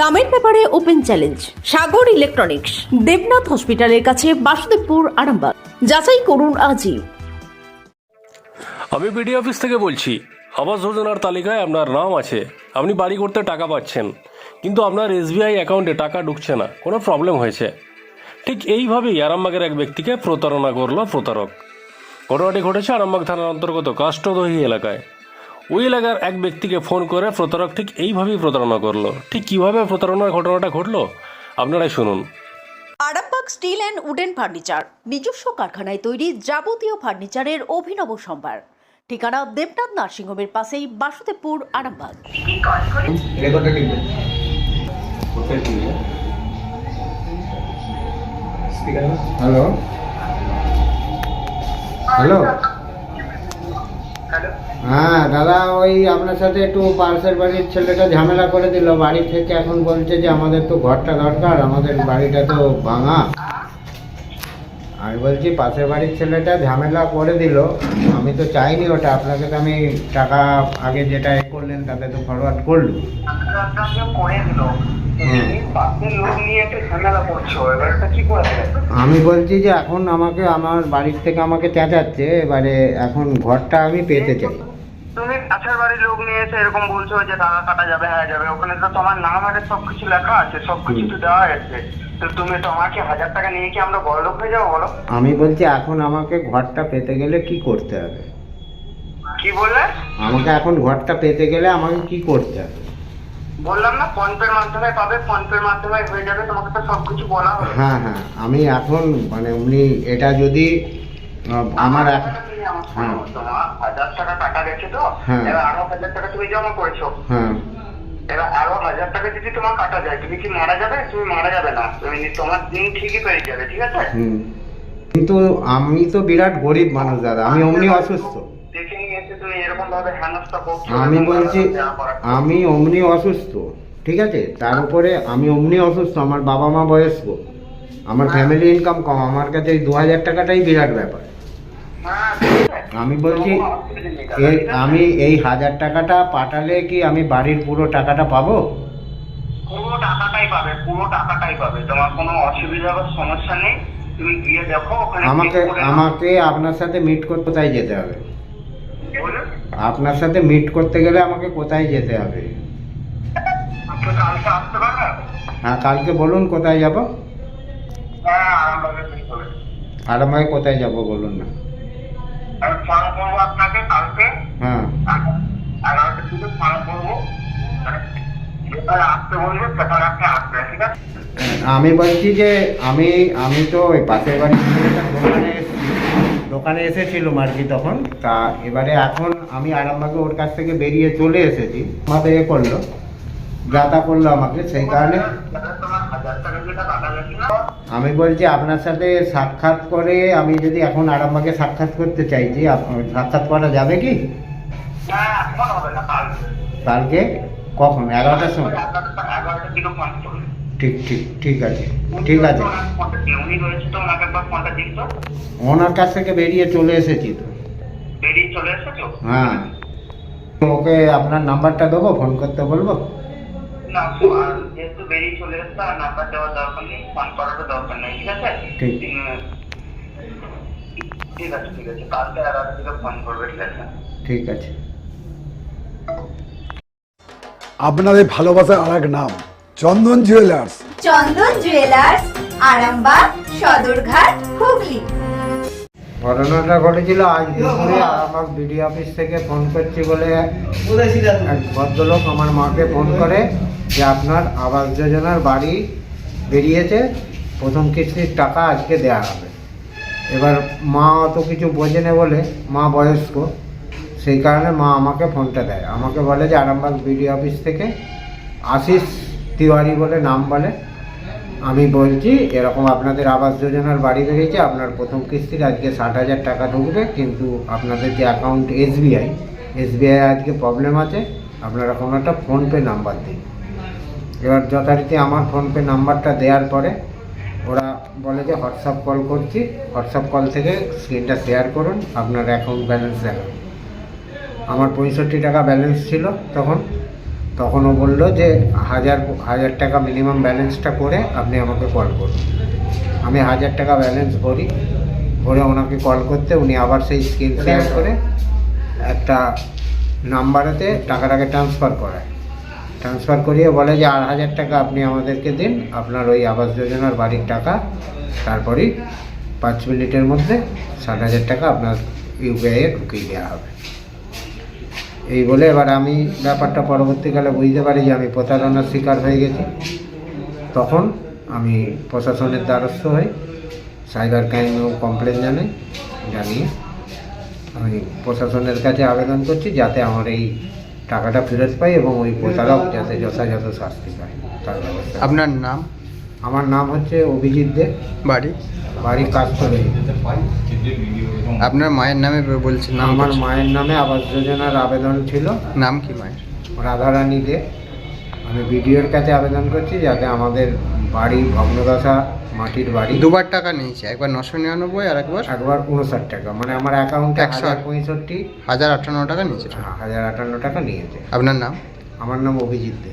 দামের ব্যাপারে open challenge, Sagar electronics, Debnath হসপিটালের কাছে বাসুদেবপুর, আরামবাগ। যাচাই করুন আজই। আমি বিডি অফিস থেকে বলছি, আবাস যোজনার তালিকায় আপনার নাম আছে, আপনি বাড়ি করতে টাকা পাচ্ছেন, কিন্তু আপনার এসবিআই অ্যাকাউন্টে টাকা ঢুকছে না, কোনো প্রবলেম হয়েছে। ঠিক এইভাবেই আরামবাগের এক ব্যক্তিকে প্রতারণা করল প্রতারক। ঘটনাটি ঘটেছে আরামবাগ থানার অন্তর্গত কাষ্টদহি এলাকায়। ওই এলাকার এক ব্যক্তিকে ফোন করে প্রতারক ঠিক এইভাবেই প্রতারণা করল। ঠিক কীভাবে প্রতারণার ঘটনাটা ঘটলো? আপনারাই শুনুন। Arambagh steel and wooden furniture নিজস্ব কারখানায় তৈরি যাবতীয় ফার্নিচারের অভিনব সম্ভার। ঠিকানা দেবনাথ নার্সিংহোমের পাশেই বাসুদেবপুর আরামবাগ। হ্যালো? হ্যালো? হ্যাঁ দাদা, ওই আপনার সাথে একটু পাশের বাড়ির ছেলেটা ঝামেলা করে দিল। বাড়ি থেকে এখন বলছে যে আমাদের তো ঘরটা দরকার, আমাদের বাড়িটা তো ভাঙা। আমি বলছি, পাশের বাড়ির ছেলেটা ঝামেলা করে দিল। আমি তো চাইনি ওটা আপনাকে তো আমি টাকা আগে যেটা এ করলেন তাতে তো ফরওয়ার্ড করল আমি বলছি যে এখন আমাকে আমার বাড়ির থেকে আমাকে চেঁচাচ্ছে এবারে এখন ঘরটা আমি পেতে চাই। তুমি কাছের বাড়ির লোক নিয়ে এসে এরকম বলছো যে টাকা কাটা যাবে হ্যাঁ যাবে ওখানে তো তোমার নাম সবকিছু লেখা আছে সবকিছু তো দেওয়া আছে তো তুমি হাজার টাকা নিয়ে কি আমরা বড় লোক হয়ে যাব বলো? আমি বলছি এখন আমাকে ঘরটা পেতে গেলে কি করতে হবে? কি বললে? আমাকে এখন ঘরটা পেতে গেলে আমাকে কি করতে হবে? বললাম না ফোন পের মাধ্যমে পাবে ফোন পের মাধ্যমে হয়ে যাবে তোমাকে তো সবকিছু বলা হলো হ্যাঁ হ্যাঁ আমি এখন মানে উনি এটা যদি আমার এক হ্যাঁ। তোমার হাজার টাকা কাটা গেছে তো। হ্যাঁ। এবার আরও হাজার টাকা তুমি জমা করেছ। হ্যাঁ। এবার আরও হাজার টাকা যদি তোমার কাটা যায় তুমি কি মারা যাবে? তুমি মারা যাবে না। তুমি তোমার দিন ঠিকই পেয়ে যাবে ঠিক আছে? কিন্তু আমি তো বিরাট গরিব মানুষ দাদা। আমি অমনি অসুস্থ। আমি বলছি। আমি অমনি অসুস্থ ঠিক আছে তার উপরে আমি অমনি অসুস্থ আমার বাবা মা বয়স্ক আমার ফ্যামিলি ইনকাম কম আমার কাছে এই দু হাজার টাকাটাই বিরাট ব্যাপার হ্যাঁ। আমি বলছি এই আমি এই হাজার টাকাটা পাঠালে কি আমি বাড়ির পুরো টাকাটা পাবো পুরো টাকাটাই পাবে পুরো টাকাটাই পাবে তোমার কোনো অসুবিধা বা সমস্যা নেই তুমি গিয়ে দেখো ওখানে আমাকে। আমাকে আপনার সাথে মিট করতে কোথায় যেতে হবে। আপনার সাথে মিট করতে গেলে আমাকে কোথায় যেতে হবে? হ্যাঁ কালকে বলুন কোথায় যাব? হ্যাঁ আরামবাগে কোথায় যাব বলুন না। আমি ফোন করব আপনাকে কালকে। হ্যাঁ। এগারোটার দিকে ফোন করব। যেখানে আসতে বলব সেখানে আপনি আসবেন আমি বলছি যে আমি আমি তো ওই পাশের ছেলেটার দোকানে এসেছি দোকানে এসেছিলাম আর কি তখন। তা এবারে এখন আমি আরামবাগে ওর কাছ থেকে বেরিয়ে চলে এসেছি। আমাকে এ করল যাতা করল আমাকে, সেই কারণে আমি বলছি, আপনার সাথে সাক্ষাৎ করে আমি যদি এখন আরামবাগে সাক্ষাৎ করতে চাইছি সাক্ষাৎ করা যাবে কি? কালকে? কখন? এগারোটার সময়? ঠিক ঠিক ঠিক আছে ঠিক আছে। ওনার কাছ থেকে বেরিয়ে চলে এসেছি তো। বেরিয়ে চলে এসেছ? হ্যাঁ। ওকে আপনার নাম্বারটা দেবো ফোন করতে বলব? না আর যেহেতু বেরিয়ে চলে এসছে আর নাম্বার দেওয়ার দরকার নেই ফোন করারও দরকার নেই ঠিক আছে? ঠিক। ঠিক আছে ঠিক আছে কালকে দিকে ফোন করবে ঠিক আছে? ঠিক আছে। আপনাদের ভালোবাসার আর এক নাম। Chandan jewellers Chandan jewellers Arambagh Sadarghat Hooghly. ঘটনাটা ঘটেছিল আজ দুপুরে আমার বিডি অফিস থেকে ফোন করছি বলে এক ভদ্রলোক আমার মাকে ফোন করে যে আপনার আবাস যোজনার বাড়ি বেরিয়েছে প্রথম কিস্তির টাকা আজকে দেয়া হবে। এবার মা অত কিছু বোঝেনে বলে মা বয়স্ক সেই কারণে মা আমাকে ফোনটা দেয়। আমাকে বলে যে আরামবাগ বিডি অফিস থেকে আশিস তিওয়ারি বলে নাম বলে। আমি বলছি, এরকম আপনাদের আবাস যোজনার বাড়ি বেরিয়েছে আপনার প্রথম কিস্তির আজকে ষাট হাজার টাকা ঢুকবে, কিন্তু আপনাদের যে অ্যাকাউন্ট এসবিআই এসবিআই আজকে প্রবলেম আছে, আপনারা কোনো একটা ফোনপে নাম্বার দিন। এবার যথারীতি আমার ফোনপে নাম্বারটা দেওয়ার পরে ওরা বলে যে হোয়াটসঅ্যাপ কল করছি হোয়াটসঅ্যাপ কল থেকে স্ক্রিনটা শেয়ার করুন, আপনার অ্যাকাউন্ট ব্যালেন্স দেখান। আমার পঁয়ষট্টি টাকা ব্যালেন্স ছিল তখন। তখন ও বলল যে হাজার হাজার টাকা মিনিমাম ব্যালেন্সটা করে আপনি আমাকে কল করুন। আমি হাজার টাকা ব্যালেন্স ভরি ভরে ওনাকে কল করতে উনি আবার সেই স্ক্রিন শেয়ার করে একটা নাম্বারেতে টাকাটাকে ট্রান্সফার করায়। ট্রান্সফার করিয়ে বলে যে আর হাজার টাকা আপনি আমাদেরকে দিন আপনার ওই আবাস যোজনার বাড়ির টাকা তারপরেই পাঁচ মিনিটের মধ্যে ষাট হাজার টাকা আপনার ইউপিআইয়ে ঢুকিয়ে দেওয়া হবে। এই বলে এবার আমি ব্যাপারটা পরবর্তীকালে বুঝতে পারি যে আমি প্রতারণার শিকার হয়ে গেছি। তখন আমি প্রশাসনের দ্বারস্থ হই সাইবার ক্রাইমেও কমপ্লেন জানাই, জানিয়ে আমি প্রশাসনের কাছে আবেদন করছি যাতে আমার এই টাকাটা ফেরত পাই এবং ওই প্রতারক যাতে যথাযথ শাস্তি পায়। তার ব্যবস্থা। আপনার নাম? আমার নাম হচ্ছে অভিজিৎ দে। বাড়ি? বাড়ি কাজ করে আপনার মায়ের নামে বলছেন আমার মায়ের নামে আবাস যোজনার আবেদন ছিল। নাম কি মায়ের? রাধারানী দে। আমি বিডিওর কাছে আবেদন করছি যাতে আমাদের বাড়ি ভগ্নদশা মাটির বাড়ি। দুবার টাকা নিয়েছে একবার নশো নিরানব্বই আর একবার? একবার উনষাট টাকা। মানে আমার অ্যাকাউন্টে একশো পঁয়ষট্টি। হাজার আটান্ন টাকা নিয়েছে। হাজার আটান্ন টাকা নিয়েছে। আপনার নাম? আমার নাম অভিজিৎ দে।